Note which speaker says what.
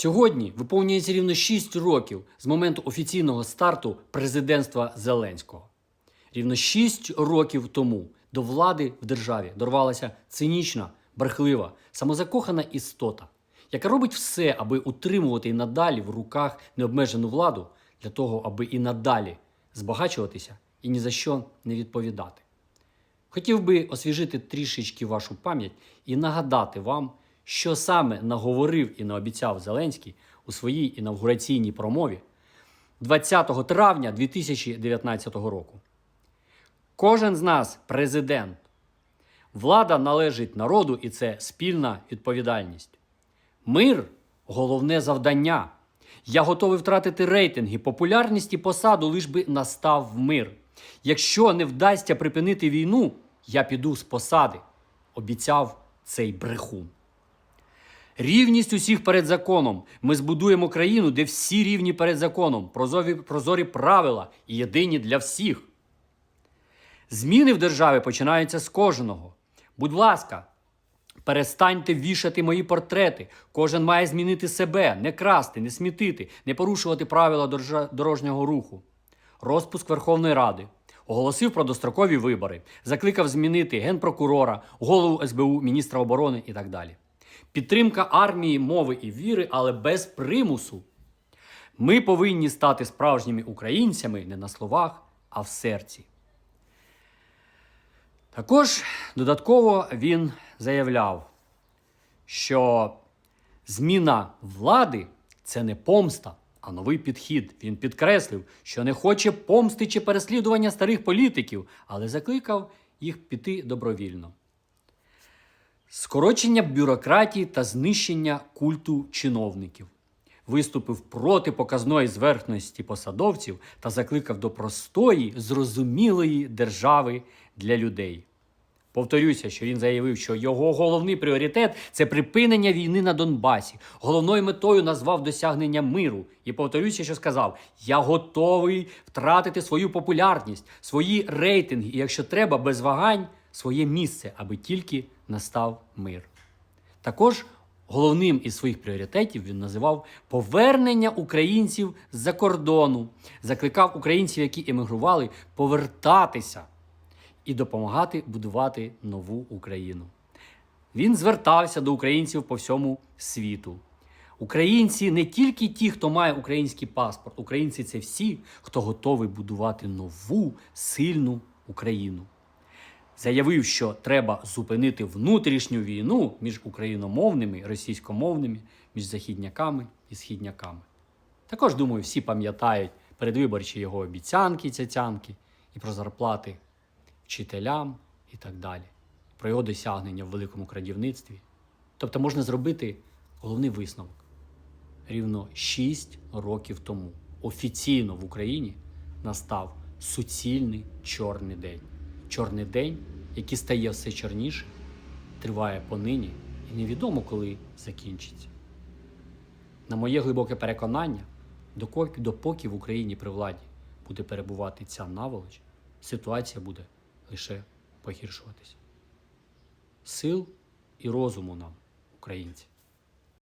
Speaker 1: Сьогодні виповнюється рівно 6 років з моменту офіційного старту президентства Зеленського. Рівно 6 років тому до влади в державі дорвалася цинічна, брехлива, самозакохана істота, яка робить все, аби утримувати і надалі в руках необмежену владу для того, аби і надалі збагачуватися і ні за що не відповідати. Хотів би освіжити трішечки вашу пам'ять і нагадати вам, що саме наговорив і наобіцяв Зеленський у своїй інавгураційній промові 20 травня 2019 року. Кожен з нас президент. Влада належить народу, і це спільна відповідальність. Мир головне завдання. Я готовий втратити рейтинги, популярність і посаду, лиш би настав мир. Якщо не вдасться припинити війну, я піду з посади, обіцяв цей брехун. Рівність усіх перед законом. Ми збудуємо країну, де всі рівні перед законом, прозорі, прозорі правила і єдині для всіх. Зміни в державі починаються з кожного. Будь ласка, перестаньте вішати мої портрети. Кожен має змінити себе, не красти, не смітити, не порушувати правила дорожнього руху. Розпуск Верховної Ради. Оголосив про дострокові вибори, закликав змінити генпрокурора, голову СБУ, міністра оборони і так далі. Підтримка армії, мови і віри, але без примусу. Ми повинні стати справжніми українцями не на словах, а в серці. Також додатково він заявляв, що зміна влади це не помста, а новий підхід. Він підкреслив, що не хоче помсти чи переслідування старих політиків, але закликав їх піти добровільно. Скорочення бюрократії та знищення культу чиновників. Виступив проти показної зверхності посадовців та закликав до простої, зрозумілої держави для людей. Повторюся, що він заявив, що його головний пріоритет це припинення війни на Донбасі. Головною метою назвав досягнення миру. І повторюся, що сказав: я готовий втратити свою популярність, свої рейтинги, і якщо треба, без вагань, своє місце, аби тільки настав мир. Також головним із своїх пріоритетів він називав повернення українців з-за кордону, закликав українців, які емігрували, повертатися і допомагати будувати нову Україну. Він звертався до українців по всьому світу. Українці не тільки ті, хто має український паспорт, українці це всі, хто готовий будувати нову сильну Україну. Заявив, що треба зупинити внутрішню війну між україномовними, російськомовними, між західняками і східняками. Також, думаю, всі пам'ятають передвиборчі його обіцянки, цяцянки і про зарплати вчителям і так далі, про його досягнення в великому крадівництві. Тобто можна зробити головний висновок. Рівно 6 років тому офіційно в Україні настав суцільний чорний день. Чорний день, який стає все чорніше, триває понині і невідомо коли закінчиться. На моє глибоке переконання, допоки в Україні при владі буде перебувати ця наволоч, ситуація буде лише погіршуватися. Сил і розуму нам, українці.